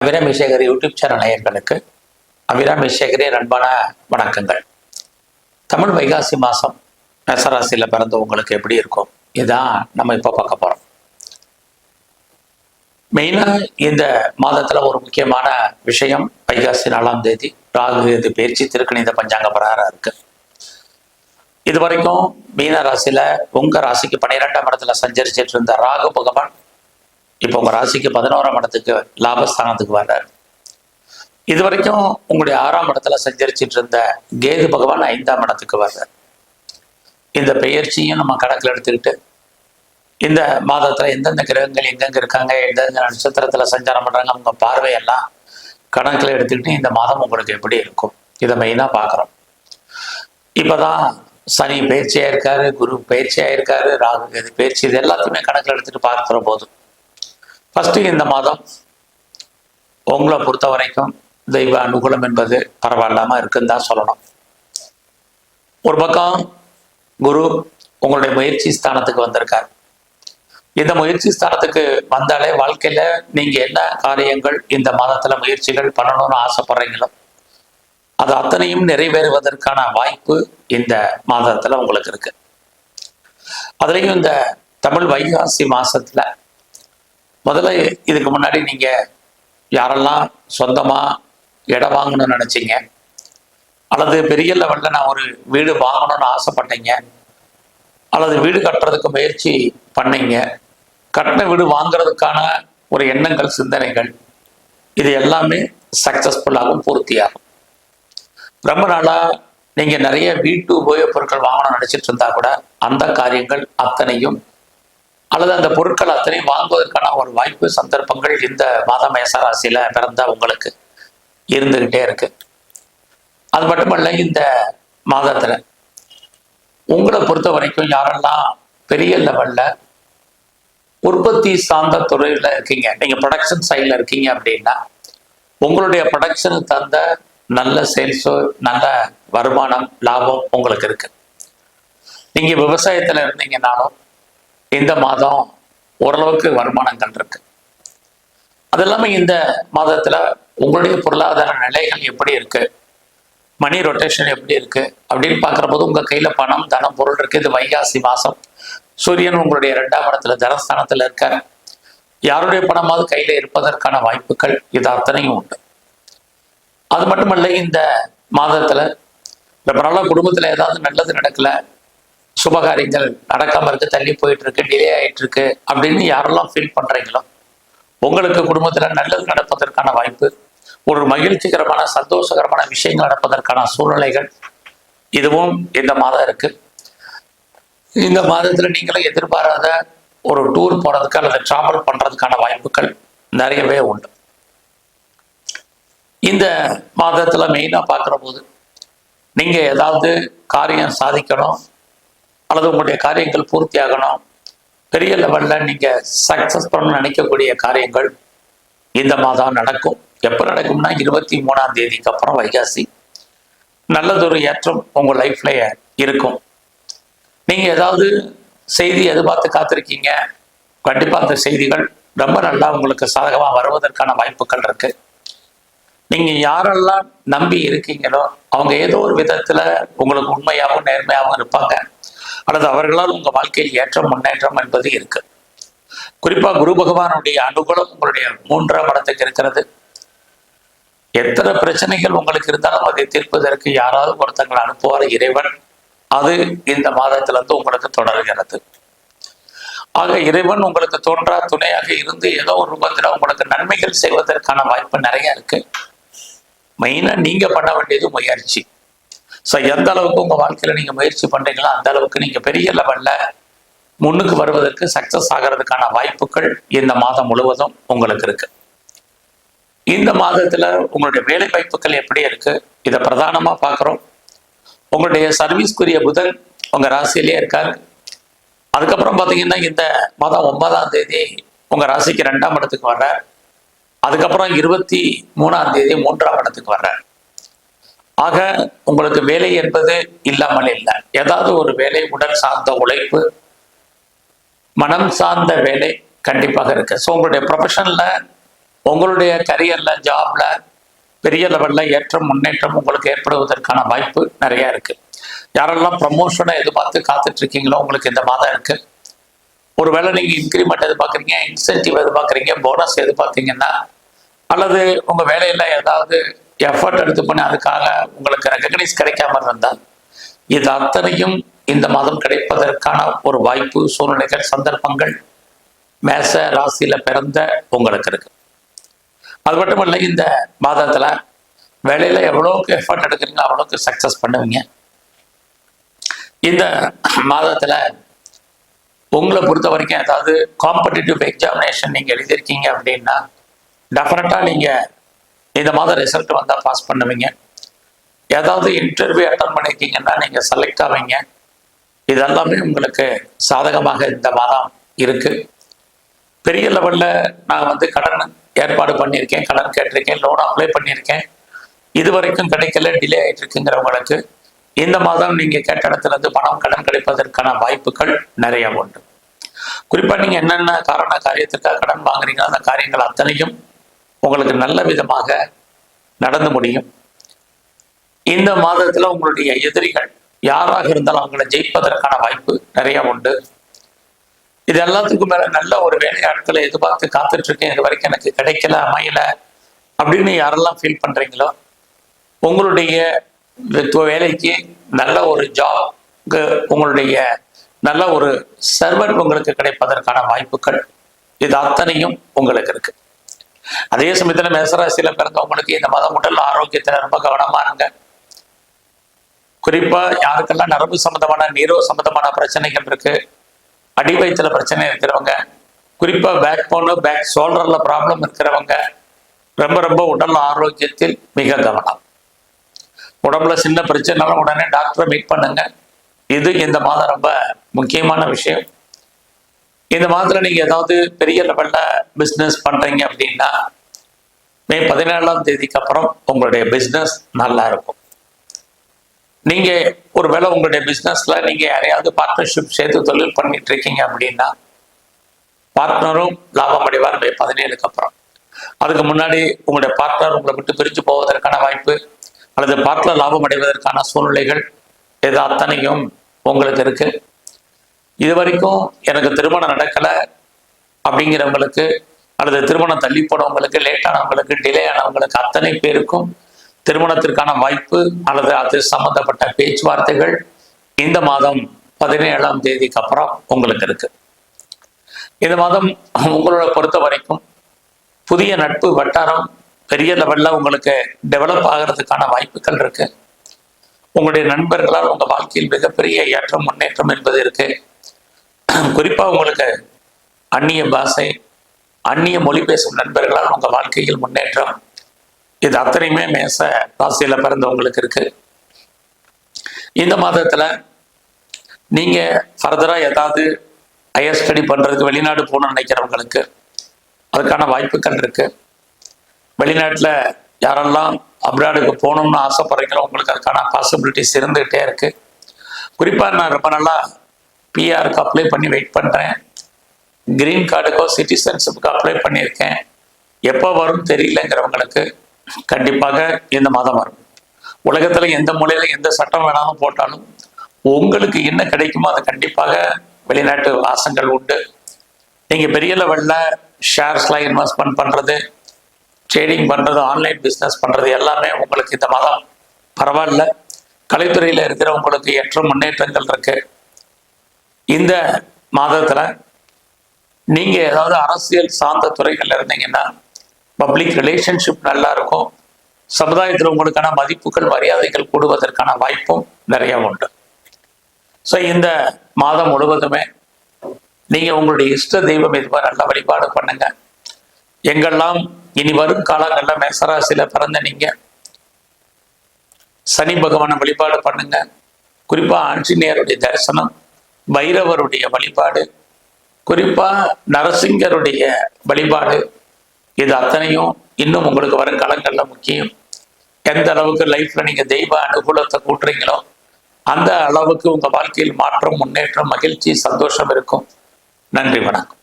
Abirami Sekar YouTube channel நேயர்களுக்கு அபிராமி சேகரின் அன்பான வணக்கங்கள். தமிழ் வைகாசி மாதம் மேசராசியில் பிறந்தவங்களுக்கு எப்படி இருக்கும்? இதுதான் நம்ம இப்போ பார்க்க போகிறோம் மெயினாக இந்த மாதத்தில் ஒரு முக்கியமான விஷயம் வைகாசி நாலாம் தேதி ராகு இது பயிற்சி திருக்கணித பஞ்சாங்க பிரகாரம் இருக்கு. இது வரைக்கும் மீன ராசியில் உங்க ராசிக்கு பன்னிரெண்டாம் இடத்துல சஞ்சரிச்சிட்டு இருந்த ராகு பகவான் இப்போ உங்க ராசிக்கு பதினோராம் இடத்துக்கு லாபஸ்தானத்துக்கு வர்றார். இது வரைக்கும் உங்களுடைய ஆறாம் இடத்துல சஞ்சரிச்சிட்டு இருந்த கேது பகவான் ஐந்தாம் இடத்துக்கு வர்றார். இந்த பெயர்ச்சியும் நம்ம கணக்கில் எடுத்துக்கிட்டு இந்த மாதத்துல எந்தெந்த கிரகங்கள் எங்கெங்க இருக்காங்க எந்தெந்த நட்சத்திரத்துல சஞ்சாரம் பண்றாங்க அவங்க பார்வையெல்லாம் கணக்கில் எடுத்துக்கிட்டு இந்த மாதம் உங்களுக்கு எப்படி இருக்கும்? இதை மெயினாக பார்க்குறோம் இப்போதான் சனி பயிற்சியாக இருக்காரு குரு பயிற்சியாக இருக்காரு ராகு கேது பயிற்சி இது எல்லாத்தையுமே கணக்கில் எடுத்துட்டு பார்க்குற போதும் ஃபஸ்ட்டு இந்த மாதம் உங்களை பொறுத்த வரைக்கும் தெய்வ அனுகூலம் என்பது பரவாயில்லாம இருக்குன்னு தான் சொல்லணும். ஒரு பக்கம் குரு உங்களுடைய முயற்சி ஸ்தானத்துக்கு வந்திருக்கார். இந்த முயற்சி ஸ்தானத்துக்கு வந்தாலே வாழ்க்கையில நீங்க என்ன காரியங்கள் இந்த மாதத்துல முயற்சிகள் பண்ணணும்னு ஆசைப்படுறீங்களோ அது அத்தனையும் நிறைவேறுவதற்கான வாய்ப்பு இந்த மாதத்துல உங்களுக்கு இருக்கு. அதுலேயும் இந்த தமிழ் வைகாசி மாசத்துல முதல்ல இதுக்கு முன்னாடி நீங்க யாரெல்லாம் சொந்தமா இடம் வாங்கணும்னு நினைச்சீங்க? அல்லது பெரிய லெவலில் நான் ஒரு வீடு வாங்கணும்னு ஆசைப்பட்டீங்க. அல்லது வீடு கட்டுறதுக்கு முயற்சி பண்ணீங்க. கட்டின வீடு வாங்குறதுக்கான ஒரு எண்ணங்கள் சிந்தனைகள் இது எல்லாமே சக்சஸ்ஃபுல்லாகவும் பூர்த்தியாகும். ரொம்ப நாளாக நீங்கள் நிறைய வீட்டு உபயோகப் பொருட்கள் வாங்கணும்னு நினச்சிட்டு இருந்தா கூட அந்த காரியங்கள் அத்தனையும் அல்லது அந்த பொருட்கள் அத்தனையும் வாங்குவதற்கான ஒரு வாய்ப்பு சந்தர்ப்பங்கள் இந்த மாத மேசராசியில பிறந்த உங்களுக்கு இருந்துகிட்டே இருக்கு. அது மட்டுமல்ல இந்த மாதத்துல உங்களை பொறுத்த வரைக்கும் யாரெல்லாம் பெரிய லெவல்ல உற்பத்தி சார்ந்த துறையில இருக்கீங்க நீங்க ப்ரொடக்ஷன் சைட்ல இருக்கீங்க அப்படின்னா உங்களுடைய ப்ரொடக்ஷனுக்கு தந்த நல்ல சேல்ஸோ நல்ல வருமானம் லாபம் உங்களுக்கு இருக்கு. நீங்க விவசாயத்துல இருந்தீங்கன்னாலும் இந்த மாதம் ஓரளவுக்கு வருமானங்கள் இருக்கு. அது இல்லாமல் இந்த மாதத்துல உங்களுடைய பொருளாதார நிலைகள் எப்படி இருக்கு? மணி ரொட்டேஷன் எப்படி இருக்கு? அப்படின்னு பார்க்குற போது உங்க கையில பணம் தனம் பொருள் இருக்கு. இது வைகாசி மாசம். சூரியன் உங்களுடைய ரெண்டாம் இடத்துல தனஸ்தானத்துல இருக்கார். யாருடைய பணமாவது கையில இருப்பதற்கான வாய்ப்புகள் இது அத்தனையும் உண்டு. அது மட்டுமல்ல இந்த மாதத்துல ரொம்ப நாளாக குடும்பத்துல ஏதாவது நல்லது நடக்கல சுபகாரியங்கள் நடக்காம இருக்கு தள்ளி போயிட்டு இருக்கு டிலே ஆயிட்டு இருக்கு அப்படின்னு யாரெல்லாம் ஃபீல் பண்றீங்களோ உங்களுக்கு குடும்பத்துல நல்லது நடப்பதற்கான வாய்ப்பு ஒரு மகிழ்ச்சிகரமான சந்தோஷகரமான விஷயங்கள் நடப்பதற்கான சூழ்நிலைகள் இதுவும் இந்த மாதம் இருக்கு. இந்த மாதத்துல நீங்களும் எதிர்பாராத ஒரு டூர் போறதுக்கு அல்லது டிராவல் பண்றதுக்கான வாய்ப்புகள் நிறையவே உண்டு. இந்த மாதத்துல மெயினா பார்க்குற போது நீங்க ஏதாவது காரியம் சாதிக்கணும் அல்லது உங்களுடைய காரியங்கள் பூர்த்தி ஆகணும். பெரிய லெவலில் நீங்கள் சக்ஸஸ் பண்ணணும்னு நினைக்கக்கூடிய காரியங்கள் இந்த மாதம் நடக்கும். எப்போ நடக்கும்னா இருபத்தி மூணாம் தேதிக்கு அப்புறம் வைகாசி. நல்லதொரு ஏற்றம் உங்கள் லைஃப்ல இருக்கும். நீங்கள் ஏதாவது செய்தி எதிர்பார்த்து காத்திருக்கீங்க. கண்டிப்பாக அந்த செய்திகள் ரொம்ப நல்லா உங்களுக்கு சாதகமாக வருவதற்கான வாய்ப்புகள் இருக்கு. நீங்கள் யாரெல்லாம் நம்பி இருக்கீங்களோ அவங்க ஏதோ ஒரு விதத்தில் உங்களுக்கு உண்மையாகவும் நேர்மையாகவும் இருப்பாங்க. அல்லது அவர்களால் உங்க வாழ்க்கையில் ஏற்றம் முன்னேற்றம் என்பது இருக்கு. குறிப்பா குரு பகவானுடைய அனுகூலம் உங்களுடைய மூன்றாம் இடத்துக்கு இருக்கிறது. எத்தனை பிரச்சனைகள் உங்களுக்கு இருந்தாலும் அதை தீர்ப்பதற்கு யாராவது ஒருத்தங்களை அனுப்புவார் இறைவன். அது இந்த மாதத்திலிருந்து உங்களுக்கு தொடர்கிறது. ஆக இறைவன் உங்களுக்கு தோன்றா துணையாக இருந்து ஏதோ ஒரு ரூபத்தில் உங்களுக்கு நன்மைகள் செய்வதற்கான வாய்ப்பு நிறைய இருக்கு. மெயினா நீங்க பண்ண வேண்டியது முயற்சி. ஸோ எந்த அளவுக்கு உங்கள் வாழ்க்கையில் நீங்கள் முயற்சி பண்ணுறீங்களோ அந்த அளவுக்கு நீங்கள் பெரிய லெவலில் முன்னுக்கு வருவதற்கு சக்சஸ் ஆகிறதுக்கான வாய்ப்புகள் இந்த மாதம் முழுவதும் உங்களுக்கு இருக்கு. இந்த மாதத்தில் உங்களுடைய வேலை வாய்ப்புகள் எப்படி இருக்கு? இதை பிரதானமாக பார்க்குறோம். உங்களுடைய சர்வீஸ்க்குரிய புதன் உங்கள் ராசியிலேயே இருக்காரு. அதுக்கப்புறம் பார்த்தீங்கன்னா இந்த மாதம் ஒன்பதாம் தேதி உங்கள் ராசிக்கு ரெண்டாம் இடத்துக்கு வர்றார். அதுக்கப்புறம் இருபத்தி மூணாம் தேதி மூன்றாம் இடத்துக்கு வர்றார். ஆக உங்களுக்கு வேலை என்பது இல்லாமல் இல்லை. ஏதாவது ஒரு வேலை உடல் சார்ந்த உழைப்பு மனம் சார்ந்த வேலை கண்டிப்பாக இருக்கு. ஸோ உங்களுடைய ப்ரொஃபஷனில் உங்களுடைய கரியர்ல ஜாப்ல பெரிய லெவலில் ஏற்றம் முன்னேற்றம் உங்களுக்கு ஏற்படுவதற்கான வாய்ப்பு நிறைய இருக்கு. யாரெல்லாம் ப்ரமோஷனை எதிர்பார்த்து காத்துட்டு இருக்கீங்களோ உங்களுக்கு இந்த மாதம் இருக்கு. ஒருவேளை நீங்கள் இன்க்ரிமெண்ட் எதிர்பார்க்குறீங்க இன்சென்டிவ் எதிர்பார்க்குறீங்க போனஸ் எதிர்பார்த்தீங்கன்னா அல்லது உங்கள் வேலையில் ஏதாவது எஃபர்ட் எடுத்து பண்ணி அதுக்காக உங்களுக்கு ரெக்கக்னைஸ் கிடைக்காம இருந்தால் இது அத்தனையும் இந்த மாதம் கிடைப்பதற்கான ஒரு வாய்ப்பு சூழ்நிலைகள் சந்தர்ப்பங்கள் மேச ராசியில் பிறந்த உங்களுக்கு இருக்கு. அது மட்டும் இல்லை இந்த மாதத்தில் வேலையில் எவ்வளோக்கு எஃபர்ட் எடுக்கிறீங்களோ அவ்வளோக்கு சக்ஸஸ் பண்ணுவீங்க. இந்த மாதத்தில் உங்களை பொறுத்த வரைக்கும் ஏதாவது காம்படிட்டிவ் எக்ஸாமினேஷன் நீங்கள் எழுதியிருக்கீங்க அப்படின்னா டெஃபினட்டாக நீங்கள் இந்த மாதம் ரிசல்ட் வந்தால் பாஸ் பண்ணுவீங்க. ஏதாவது இன்டர்வியூ அட்டன் பண்ணியிருக்கீங்கன்னா நீங்கள் செலக்ட் ஆவீங்க. இதெல்லாமே உங்களுக்கு சாதகமாக இந்த மாதம் இருக்குது பெரிய லெவலில் நான் வந்து கடன் ஏற்பாடு பண்ணியிருக்கேன் கடன் கேட்டிருக்கேன் லோன் அப்ளை பண்ணியிருக்கேன். இது வரைக்கும் கிடைக்கல டிலே ஆயிட்டு இருக்குங்கிறவங்களுக்கு இந்த மாதம் நீங்கள் கேட்ட இடத்துலருந்து பணம் கடன் கிடைப்பதற்கான வாய்ப்புகள் நிறைய உண்டு. குறிப்பாக நீங்கள் என்னென்ன காரண காரியத்துக்காக கடன் வாங்குறீங்களோ அந்த காரியங்கள் அத்தனையும் உங்களுக்கு நல்ல விதமாக நடந்து முடியும். இந்த மாதத்தில் உங்களுடைய எதிரிகள் யாராக இருந்தாலும் அவங்களை ஜெயிப்பதற்கான வாய்ப்பு நிறைய உண்டு. இது எல்லாத்துக்கும் மேல நல்ல ஒரு வேலையாட்களை எதிர்பார்த்து காத்துட்டு இருக்கேன் இது வரைக்கும் எனக்கு கிடைக்கல அமையல அப்படின்னு யாரெல்லாம் ஃபீல் பண்றீங்களோ உங்களுடைய வேலைக்கு நல்ல ஒரு ஜாப் உங்களுடைய நல்ல ஒரு சர்வன் உங்களுக்கு கிடைப்பதற்கான வாய்ப்புகள் இது அத்தனையும் உங்களுக்கு இருக்கு. அதே சமயத்துல மேசராசியில பிறந்தவங்களுக்கு இந்த மதம் உடல் ஆரோக்கியத்துல ரொம்ப கவனமா இருங்க. குறிப்பா யாருக்கெல்லாம் நரம்பு சம்பந்தமான நீரோ சம்பந்தமான பிரச்சனைகள் இருக்கு அடி வயிற்றுல பிரச்சனை இருக்கிறவங்க குறிப்பா பேக் போனு பேக் ஷோல்டர்ல ப்ராப்ளம் இருக்கிறவங்க ரொம்ப ரொம்ப உடல் ஆரோக்கியத்தில் மிக கவனம். உடம்புல சின்ன பிரச்சனைனாலும் உடனே டாக்டரை மீட் பண்ணுங்க. இது இந்த மாதம் ரொம்ப முக்கியமான விஷயம். இந்த மாதத்துல நீங்க ஏதாவது பெரிய லெவல்ல பிசினஸ் பண்றீங்க அப்படின்னா மே பதினேழாம் தேதிக்கு அப்புறம் உங்களுடைய பிஸ்னஸ் நல்லா இருக்கும். நீங்க ஒருவேளை உங்களுடைய பிஸ்னஸில் நீங்க யாரையாவது பார்ட்னர்ஷிப் சேர்த்து தொழில் பண்ணிட்டு இருக்கீங்க அப்படின்னா பார்ட்னரும் லாபம் அடைவார் மே பதினேழுக்கு அப்புறம். அதுக்கு முன்னாடி உங்களுடைய பார்ட்னர் உங்களை விட்டு பிரிஞ்சு போவதற்கான வாய்ப்பு அல்லது பார்ட்னர் லாபம் அடைவதற்கான சூழ்நிலைகள் இது அத்தனையும் உங்களுக்கு இருக்குது இது வரைக்கும் எனக்கு திருமணம் நடக்கலை அப்படிங்கிறவங்களுக்கு அல்லது திருமணம் தள்ளி போனவங்களுக்கு லேட்டானவங்களுக்கு டிலே ஆனவங்களுக்கு அத்தனை பேருக்கும் திருமணத்திற்கான வாய்ப்பு அல்லது அது சம்பந்தப்பட்ட பேச்சுவார்த்தைகள் இந்த மாதம் பதினேழாம் தேதிக்கு அப்புறம் உங்களுக்கு இருக்கு. இந்த மாதம் உங்களோட பொறுத்த வரைக்கும் புதிய நட்பு வட்டாரம் பெரிய லெவல்ல உங்களுக்கு டெவலப் ஆகிறதுக்கான வாய்ப்புகள் இருக்கு. உங்களுடைய நண்பர்களால் உங்க வாழ்க்கையில் மிகப்பெரிய ஏற்றம் முன்னேற்றம் என்பது இருக்கு. குறிப்பாக உங்களுக்கு அந்நிய பாஷை அந்நிய மொழி பேசும் நண்பர்களால் உங்கள் வாழ்க்கையில் முன்னேற்றம். இது அத்தனையுமே மேச ராசியில் பிறந்தவங்களுக்கு இருக்கு. இந்த மாதத்தில் நீங்கள் ஃபர்தராக ஏதாவது ஹையர் ஸ்டடி பண்ணுறதுக்கு வெளிநாடு போகணும்னு நினைக்கிறவங்களுக்கு அதுக்கான வாய்ப்புகள் இருக்கு. வெளிநாட்டில் யாரெல்லாம் அப்ராடுக்கு போகணும்னு ஆசைப்படுறீங்களோ உங்களுக்கு அதுக்கான பாசிபிலிட்டிஸ் இருந்துகிட்டே இருக்கு. குறிப்பாக நான் ரொம்ப நல்லா பிஆருக்கு அப்ளை பண்ணி வெயிட் பண்ணுறேன் கிரீன் கார்டுக்கோ சிட்டிசன்ஷிப்புக்கு அப்ளை பண்ணியிருக்கேன். எப்போ வரும் தெரியலங்கிறவங்களுக்கு கண்டிப்பாக இந்த மாதம் வரும். உலகத்தில் எந்த மூலையில எந்த சட்டம் வேணாலும் போட்டாலும் உங்களுக்கு என்ன கிடைக்குமோ அது கண்டிப்பாக வெளிநாட்டு வாசங்கள் உண்டு. நீங்கள் பெரிய லெவலில் ஷேர்ஸ்லாம் இன்வெஸ்ட்மெண்ட் பண்ணுறது ட்ரேடிங் பண்ணுறது ஆன்லைன் பிஸ்னஸ் பண்ணுறது எல்லாமே உங்களுக்கு இந்த மாதம் பரவாயில்ல. கலைத்துறையில் இருக்கிறவங்களுக்கு ஏற்ற முன்னேற்றங்கள் இருக்குது இந்த மாதத்தில் நீங்கள் ஏதாவது அரசியல் சார்ந்த துறைகள்ல இருந்தீங்கன்னா பப்ளிக் ரிலேஷன்ஷிப் நல்லா இருக்கும் சமுதாயத்தில் உங்களுக்கான மதிப்புகள் மரியாதைகள் கூடுவதற்கான வாய்ப்பும் நிறைய உண்டு. ஸோ இந்த மாதம் முழுவதுமே நீங்கள் உங்களுடைய இஷ்ட தெய்வம் இதுவாக நல்ல வழிபாடு பண்ணுங்க. எங்கெல்லாம் இனி வரும் காலங்களில் மேசராசியில் பிறந்த நீங்க சனி பகவானை வழிபாடு பண்ணுங்க. குறிப்பா ஆஞ்சநேயருடைய தரிசனம் பைரவருடைய வழிபாடு குறிப்பா நரசிங்கருடைய வழிபாடு இது அத்தனையும் இன்னும் உங்களுக்கு வரும் காலங்களில் முக்கியம். எந்த அளவுக்கு லைஃப்ல நீங்க தெய்வ அனுகூலத்தை கூட்டுறீங்களோ அந்த அளவுக்கு உங்க வாழ்க்கையில் மாற்றம் முன்னேற்றம் மகிழ்ச்சி சந்தோஷம் இருக்கும். நன்றி வணக்கம்.